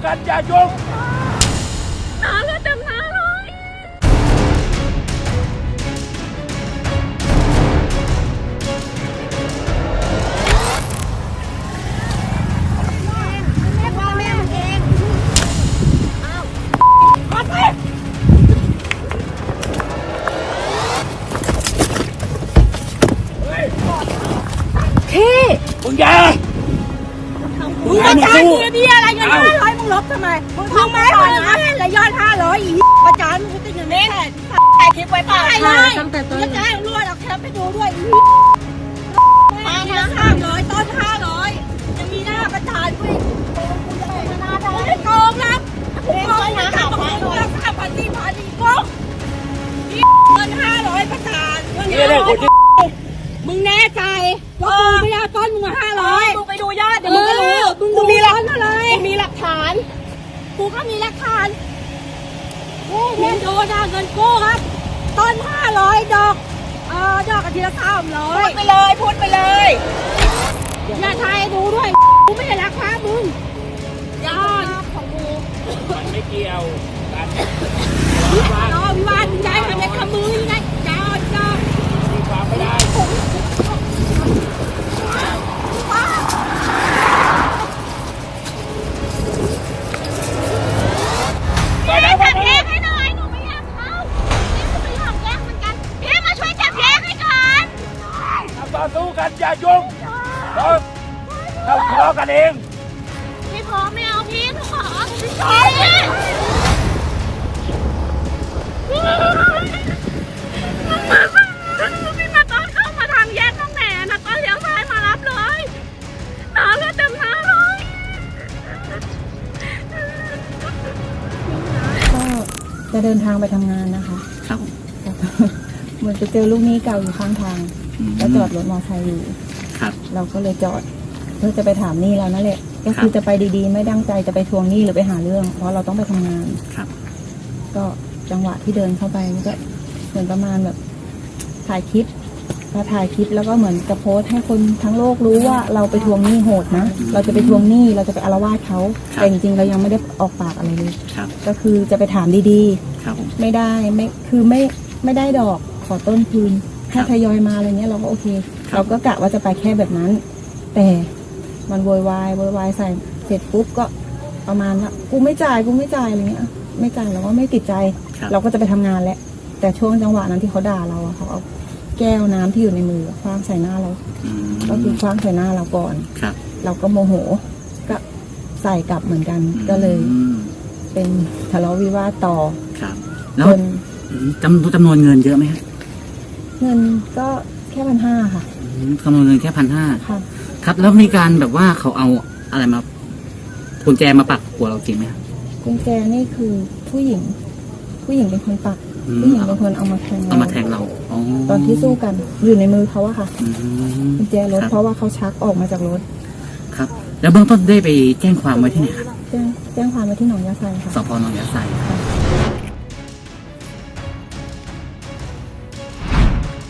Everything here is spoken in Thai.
สู้กันอย่ายุ่งน้าเลือดเต็มหน้าเลยมึงอย่า มึงมาจ่ายเงินนี่อะไรเงินห้าร้อยมึงลบทำไมมึงทำไมมึงไม่เห็นเลยยอดห้าร้อยอีประจานมึงก็จะเงินไม่แค่ถ่ายคลิปไว้ป่ะถ่ายเลยตั้งแต่ต้นจะจ่ายรวดเอาแคปไปดูด้วยอีมามาห้าร้อยต้นห้าร้อยจะมีหน้าประจานด้วยกูจะโกงนะกูโกงนะหาพันร้อยสามพันสี่พันอีกโกงเงินห้าร้อยประจานเงินเฮียห้าเนี่ยร้คอนยที่มึงแน่ใจว่ากูไม่ได้ต้นมึงห้าร้อยมึงไปดูานกูก็มีหลักฐานเงินโดนอะเงินกู้ครับ ต้นห้าร้อยดอกเออดอกอาทิตย์ละสามร้อยพูดไปเลย พูดไปเลย อย่าทายดูด้วยกูไม่ได้รักพามึ กันอย่ายุ่งต้องเขาทะเลาะกันเองพี่พร้อไม่เอาพี่หนูขอพี่พร้อมพี่มาตอนเข้ามาทางแยกน้องแหนนะก็เลี้ยวซ้ายมารับเลยน้าเลือดเต็มหน้าเลยก็จะเดินทางไปทำงานนะคะ ครับเหมือนไปเจอลูกหนี้เก่าอยู่ข้างทาง แล้วจอดรถมอเตอร์ไซค์อยู่ครับ เราก็เลยจอด เพื่อจะไปถามหนี้เรานั่นแหละ ก็คือจะไปดีๆ ไม่ดังใจจะไปทวงหนี้หรือไปหาเรื่อง เพราะเราต้องไปทำงาน ครับ ก็จังหวะที่เดินเข้าไปมันก็เหมือนประมาณแบบถ่ายคลิปพอถ่ายคลิปแล้วก็เหมือนจะโพสต์ให้คนทั้งโลกรู้ว่าเราไปทวงหนี้โหดนะ เราจะไปทวงหนี้เราจะไปอารวาสเขาครับแต่จริงๆเรายังไม่ได้ออกปากอะไรเลยครับ ก็คือจะไปถามดีๆครับผมไม่ได้ไม่คือไม่ไม่ได้ดอกขอต้นคืนครั ถ้าบทยอยมาอะไรเงี้ยเราก็โอเคครับเราก็กะว่าจะไปแค่แบบนั้น แต่มันโวยวายโวยวายใส่เสร็จปุ๊บก็ประมาณว่ากูไม่จ่ายกูไม่จ่ายอะไรเงี้ยอะไม่จ่ายเราก็ไม่ติดใจครับเราก็จะไปทำงานแล้วแต่ช่วงจังหวะนั้นที่เขาด่าเราอะเขาเอาแก้วน้ำที่อยู่ในมือคว้างใส่หน้าเราอืมก็คือคว้างใส่หน้าเราก่อนครับ เราก็โมโห ก็ใส่กลับเหมือนกันก็เลยอืมเป็นทะเลาะวิวาทต่อครับ แล้วจนจำจำนวนเงินเยอะไหมครับ เงินก็แค่พันห้าค่ะอืมจำนวนเงินแค่พันห้าค่ะ ครับ แล้วมีการแบบว่าเขาเอาอะไรมากุญแจมาปักหัวเราจริงไหมครับกุญแจนี่คือผู้หญิง ผู้หญิงเป็นคนปัก อืมผู้หญิงเป็นคนเอามาแทงเอามาแทงเราอ๋อตอนที่สู้กันอยู่ในมือเขาอะค่ะอืม กุญแจรถครับ เพราะว่าเขาชักออกมาจากรถ ครับ แล้วเบื้องต้นได้ไปแจ้งความไว้ที่ไหนครับแจ้งแจ้งความไว้ที่หนองยาไซค่ะ สพหนองยาไซ